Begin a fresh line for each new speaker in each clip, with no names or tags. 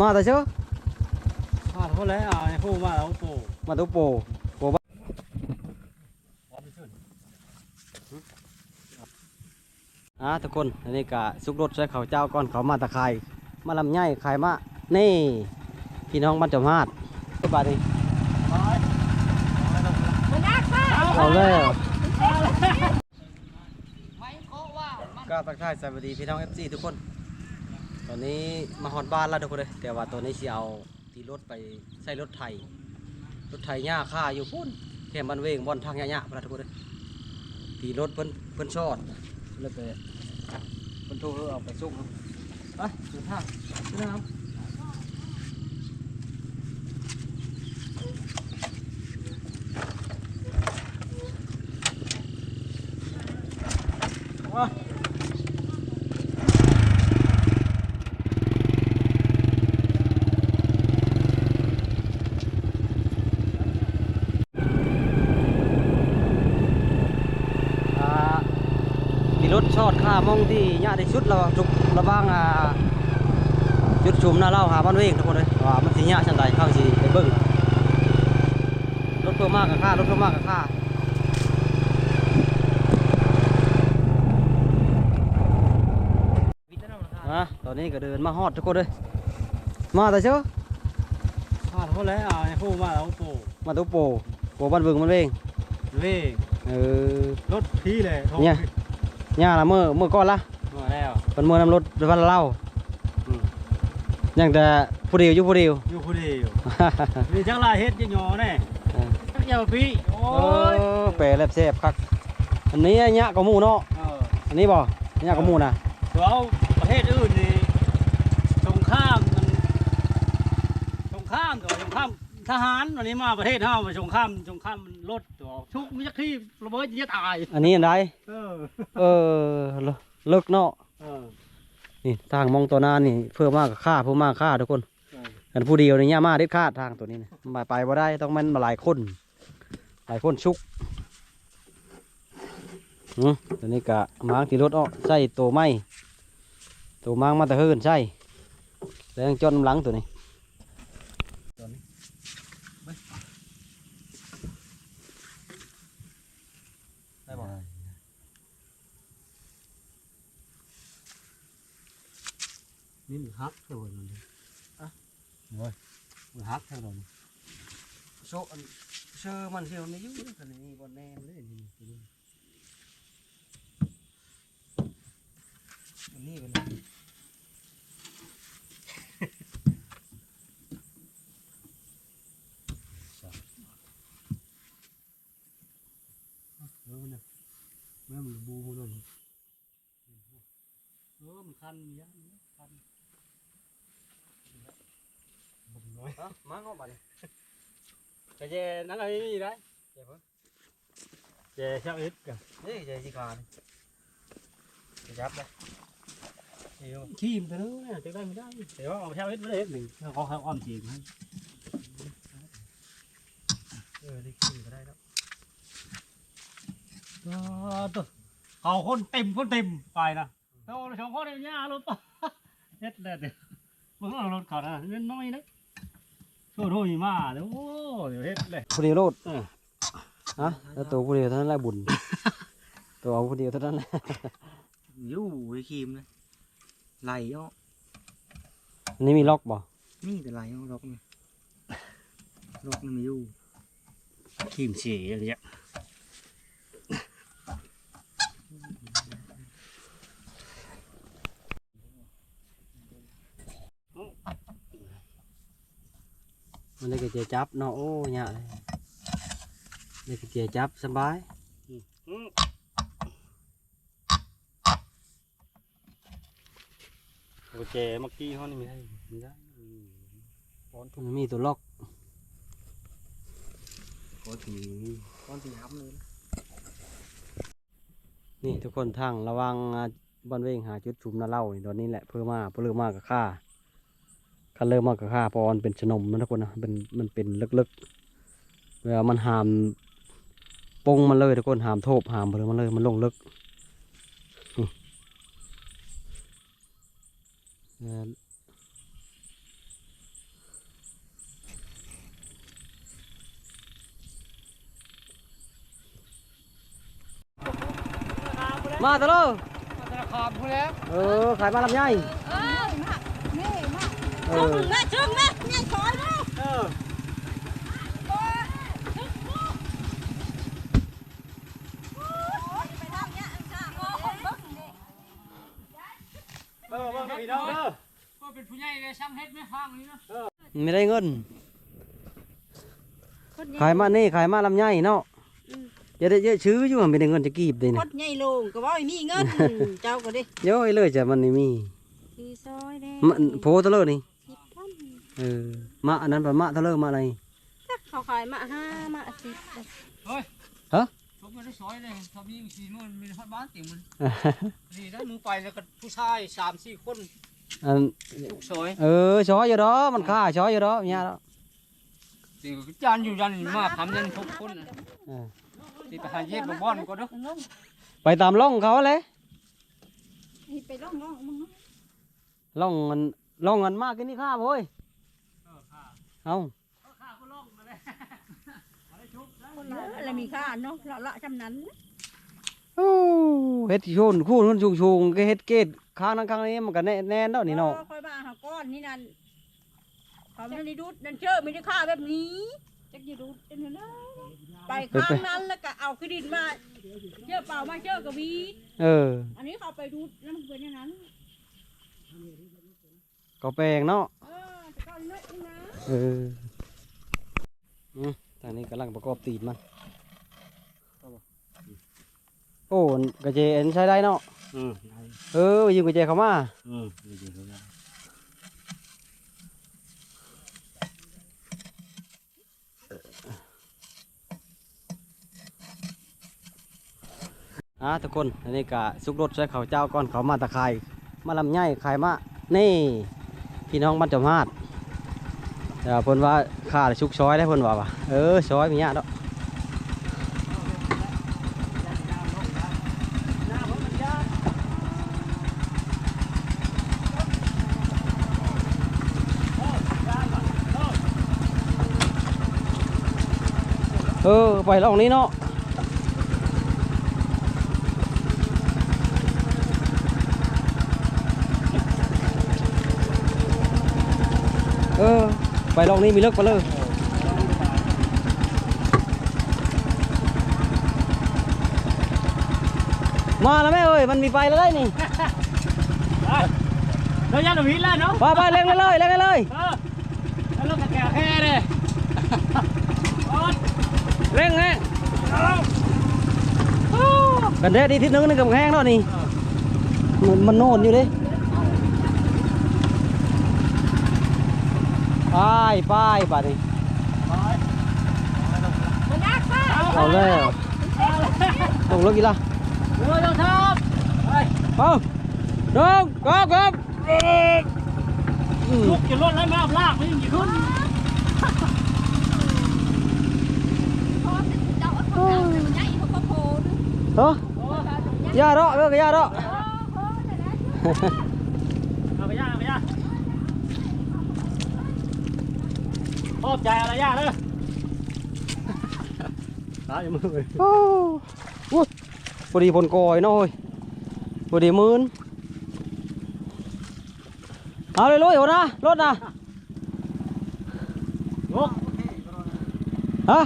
มาแต่เช้า
มาเท่าไหร่อะไอ้ผู้มาแล้วโป
มาตัวโปโปบ้าอ่าทุกคนอันนี้กะซุกรถใส่ข้าวเจ้าก่อนเขามาตะไคร้มาลำไยไข่มานี่ พี่น้องบ้านจอมฮาดบาดนี้เอาเลยก็ตักทายสวัสดีพี่น้อง FC ทุกคนต อนนี้มาฮอดบ้านแล้วทุกคนเลยแต่ว่าตัวนี้สิเอาที่รถไปใส่รถไถรถไถหญ้าค่าอยู่พุ่นแค่มันเวงบอนทางหญ้าๆพระทุกคนเลยที่รถเพิ่นเพิ่นชอดเลยไปเพิ่นโทรเอาไปส่งครับไปเดินทางเดินทางว้า ทอดค่ามองที่หญ้าได้ชุดเราจุกระบ้างอ่าจุดชุมหน้าเล่าหาบ้านเวงทุกคนเลยว่ามันสิหญ้าชันใดเข้าสิไปเบิ่งรถเพิ่มมากกับค่ารถเพิ่มมากกับค่าะตอนนี้ก็เดินมาฮอดทุกคนเลย มาแต่เช้า
มาเท่าไหร่อะไอ้ผู้มาแล้วโป
มาตัวโปโปบ้านเบิ่งมันเอง
เว้ย
เออ
รถพี่เลย
เนี่ย ย่าละเมื่อเมื่อก่อนละ
มาแล้ว
เป็นเมื่อนำรถวันละเล่าอืมยังแต่ผู้เดียวอยู่ผู้เดียว
อยู่ผู้เดียวมีจังไรเฮ็ดยังหยอแน่
เออ
เจ้าพี่โอ้
โอ้
ย
แปรแลบแซ่บคักอันนี้อันเนี้ยกับหมูเนาะ
เออ
อันนี้บ่อันเนี้ยกับหมูนะ
ตัวเอาประเทศอื่นนี่สงครามมันสงครามตัวสงคราม ทหารวันนี้มาประเทศเฮามาสงครามสงครามมันลดตัวชุกมิจักที่ระเบิดจะตาย
อันนี้อันใด
เออ
เออเลิกเลิกเนาะ
เออ
นี่ทางมองตัวหน้านี่เพิ่มมากกับค่าเพิ่มมากค่าทุกคน
เออ
กันผู้เดียวนี่ย่ามาเด็ดขาดทางตัวนี้นะมันไปไปบ่ได้ต้องแมันมาหลายคน หลายคนชุกอืมตัวนี้กะมางที่รถออกใส่ตัวไม้ตัวมางมาแต่เฮิรนใส่แล้วยังจนน้ำหลังตัวนี้ตัวนี้เบิ่งได้บ่
นี่มันฮักเท่านั้นเลย
โอ้ย
มัน ฮักเท่านั้น
โซอันเชื่อมันเชียวในยุ่งกันนี่บนแน่เลยนี่ตัวนี้อันนี้เป็นอะไร
เออเนี่ยแม่มันบูมันนั่นเออมันคันยันคัน บุญน้อย
เอ้ามาเข้าไปดิ
แต่เจนั่นอะไรนี่ได้
เจ็บปะ
เจช่างอิดกัน
นี่เจ็บสิขาดิจะยับเลยเดี๋ยว
ทีมตัวนึงเนี่ยจะได้ไม่ได้แต่ว่าเอาช่างอิดไม่ได้หนึ่งเขาเขาอ้อมทีมให้
เออได้ขึ้นก็ได้แล้ว
ตัวเขาคนเต็มคนเต็มไปนะโตสองคนเนี่ยย่ารถเฮ็ดเลยเดี๋ยวมึงเอารถเขานะเงินน้อยนะ ช่วยโทษมีมาเดี๋ยวโอ้เดี๋ยวเฮ็ดเลย
ผู้เดียวโลด
เออ
ฮะแล้วตัวผู้เดียวเท่านั้นแหละบุญ ตัวเอาผู้เดียวเท่านั้นแหละ
อยู่ไอ้ครีมนะไหลอ้อ
อันนี้มีล็อกบ่
นี่แต่ไหลอ้อล็อกนี่ล็อกนี่ไม่อยู่
ทีมเสียอย่างเงี้ย
มันได้กระเจียจับเนาะโอ้ยากเลยได้กระเจียจับสบาย
โอเคเมื่อกี้เขานี่ไม่ได้ไม่ได้
มันมีตัวล็อก
ก็ถือก้อนสีห้ำเลยนะ
นี่ทุกคนทางระวังอ่าบ้านเวงหาจุดชุมนาเล่านี่ตอนนี้แหละเพื่อมาเพื่อมากกับค่า ก็เริ่มมากกับข้าพรเป็นชนมนะทุกคนนะเป็นมันเป็นลึกๆเวลามันหามปงมันเลยทุกคนหามโทบหามเลยมันเลยมันลงลึกมาตะโล
มาตะคอมพูดแล้ว
เออขายมาลำไย
มา
เอ
จุ่
อ
มแม่จุ่มแม่นี่ซอยลูก
เออ
ไปทางเนี้ยจ้าโอ้คนเบิ่งนี่
เออเบิ่งพี่น้องเด้อ
ก็เป็นผู้ใหญ่ เลยซ้ำเฮ็ดไม่ฟังนี่เนาะ
ไม่ได้เงินขายมานี่ขายมาลำไยเนาะจะได้เยอะชื้ออยู่ไม่ได้เงินจะกีบเลย
ค
นะ
ดใหญ่ลงก็บ่มีเงินเจ้าก็ดิ
เย้อยเลยจ้ะมันนี่มี
คือซอยแดง
มันโพตะเลอนี่
สิบพัน
เออมาอันนั้นปะมะตะเลอมาอะไร
เขาขายมาห้ามาสิบ
ทุกมันได้ซอยเลยถ้ามีสีนู่นมีฮอดบ้านเต็มมันนี่ได้มือไปแล้วก็ผู้ชายสามสี่คน
อัน
ทุกซอย
เออช้อยอยู่ดอมันค่าช้อยอยู่ดอเนี่ยดอก
ตีจานอยู่ยันมาทำยันทุกคนน่ะ
เออ
ตีไปหาเย็บบ้านก็เด้อ
ไปตามร่องเขาเลย
นี่ไปล่องล่องมึง
ร่องมันร่องมันมากกินนี่ข้าโว้ย เอา
คนละแล้วมีค่าเนาะละละจำนั้น
โอ้เฮ็ดโชนคู่นู้นชุงๆก็เฮ็ดเกตข้างนั้นข้างนี้มันก็แน่แน่นแล้วนี่เนาะ
คอยบ้าหาก้อนนี่นั่นเขาไม่ได้ดูดนั่นเชื่อไม่ได้ค่าแบบนี้จักจะดูดเป็นเนาะไปข้างนั้นแล้วก็เอาขี้ดินมาเชื่อเปล่ามาเชื่อกระวี
เออ
อันนี้เขาไปดูดแล้วมันเป็นอย่างนั้น
ก็แปลงเนาะ
เออแต่ก็เลิกนะ
เอออืมทางนี้กำลังประกอบตีนมัน โอ้กระเจอันใช้ได้เนาะ
อืม
เออยืมกระเจเขามา
อืมดีๆครับ
อะทุกคนอันนี้กะซุกรถใช้เขาวเจ้าก่อนเขามาตะไคายมาลำไยขายมา นี่ พี่น้องบ้านจอมฮาด เดี๋ยวเพิ่นว่าข้าชุกช้อยได้เพิ่นว่าว่ะเออช้อยมีเงี้ยดอกเออไปลองนี้เนาะเออ ไปลองนี้มีเลิกไปเลยมาแล้วแม่เอ้ยมันมีไฟแล้วได้นี่
แล้วยันวิแล้วเนาะ
ไปไปเร่งเลยเลยเร่งเลยเลย
เออแล้วเราก็แก่แค่เลย
เร่งเร่งกันเด็ดอีกทิศนึงนึงกับแห้งแล้วนี่มันมันโน่นอยู่ดิ ไปไปป่ะนี่
มันยากมาก
เอาแล้วตกลงกี่ละ
เรือต้องทับไป
เอาลงก็ก็อืม
ลุกจะรถแล้วมาลากไปยังกี่ขึ้น
เจ้าเอาของเราใหญ่เขาก็โผล่ดู
เฮ้ยย่าดอกเลิกย่าดอก
โอ้โหแต่ละ
เอาไปย่าเอาไปย่า ขอบใจอะไรย่าเลยตายมือเลย
โอ้โหพอดีผลกอยเนาะเฮ้ยพอดีหมื่นเอาเลยลุยหัวหน้ารถนะ
ลุก
ฮะ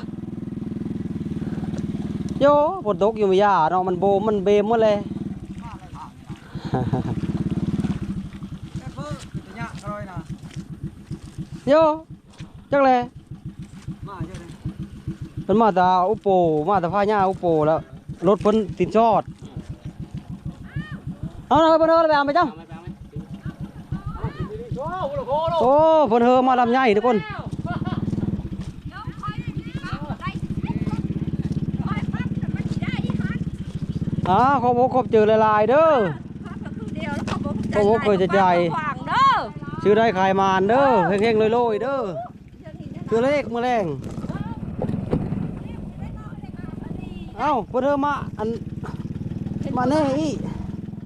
โยฝนตกอยู่ไม่ยาเนาะมันโบมมันเบมหมดเลยโย จักเลยมันมาแตาอุปโปมาแตาพาญ่าอุปโปแล้วรถเพิ่นติดชอดเอาเลยเพิ่นเฮอไปเอาไปจัง
โอ้โหโอ้โห
โอ้เพิ่นเฮอมาลำใหญ่ทุกคน
น้องคอยได้ดีครับได้คอยพัดแต่มันสิได้อีหัน
อ่าขอบคุณขอบเจอหลายๆเด้อ
พัดก็คือเดียวแล้วเขาบอก
โอ้โหเคยจะใจ
ขวางเด้อ
ชื่อได้ขายมานเด้อเฮงๆลอยๆเด้อ คือเลขมือแรงเอ้าเพิ่นเฮอมาอันมาแน่อี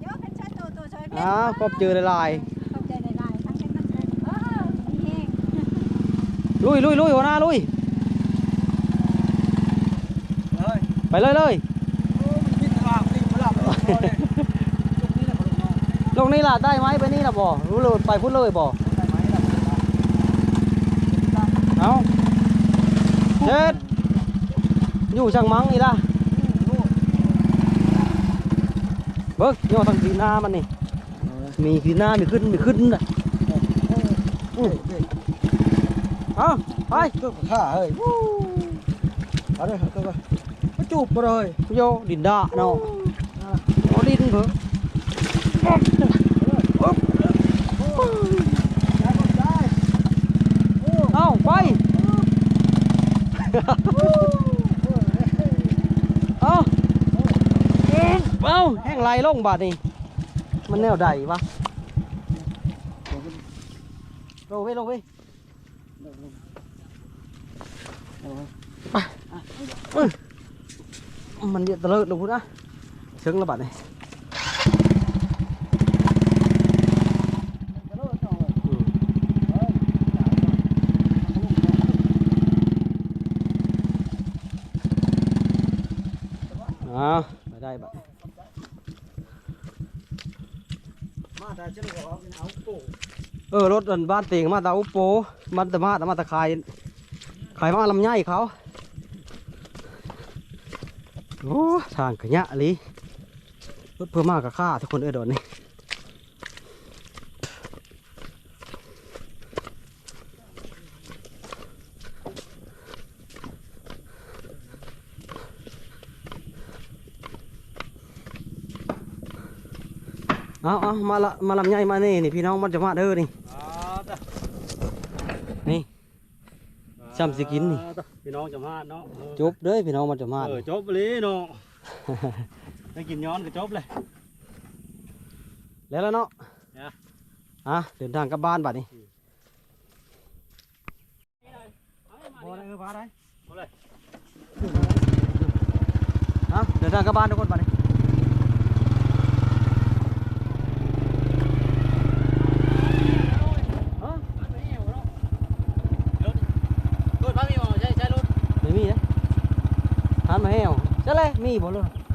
เดี๋ยวเป็นชาโตโตชอยเพชร
อ่าขอบเจอหลาย
เข้าใจได้หลายทั้งเป็นทั้งเป็นเออมีแห้ง
ๆลุยลุยลุยหัวหน้าลุยไปเลยเลย
คิดว่าลิงมาหลับเลย
ตรงนี้ล่ะได้ไหมไปนี่ล่ะบ่รู้เลยไปพุ่นเลยบ่เอา เจ็ดอยู่ช่างมังนี่ล่ะเบิกย่อทางขีหน้ามันนี่มีขีหน้ามีขึ้นมีขึ้นน่ะอื้อเอาไป
ก็ข้าเฮ้ยวู้เอาเลยเอาเลยมาจูบมาเลย
โยดินดาเนาะเอาดินเถอะ เอาไป เอาเอาแห้ง ไหลลงบาดนี่มันแนวใดวะลงไปลงไปไปอื้อมันเดือดตะเลิดลงพุ่นนะซึ้งแล้วบาดนี่อืมอ่าไปได้บัด
มาแเออ
รถอันบ้านเตียงมาตาอุปโปมันตะมาตะมาตะขายขายมาลำไยเขาโอ้ทางขยะลีรถเพิ่มมากกับข้าทุกคนเออโดนนี่ เอาเอามาละมาลำไยมานี่นี่พี่น้องมันจะมาเด้อนี่นี่ซ้ำสิกินนี่
พี่น้องจะมาเนาะ
จบเด้อพี่น้องมันจะมา
เออจบเลยเนาะได้กินย้อนก็จบเลย
แล้วแล้วเนาะ
เนี่ย
อะเดินทางกลับบ้านบัดนี้
พอได้เออพาได้
อะเดินทางกลับบ้านทุกคนบัดนี้ฮะ
รถบ้านมีบ่ใช่ใช่รถ
ไม่มีนะหันมาให้เอา ใ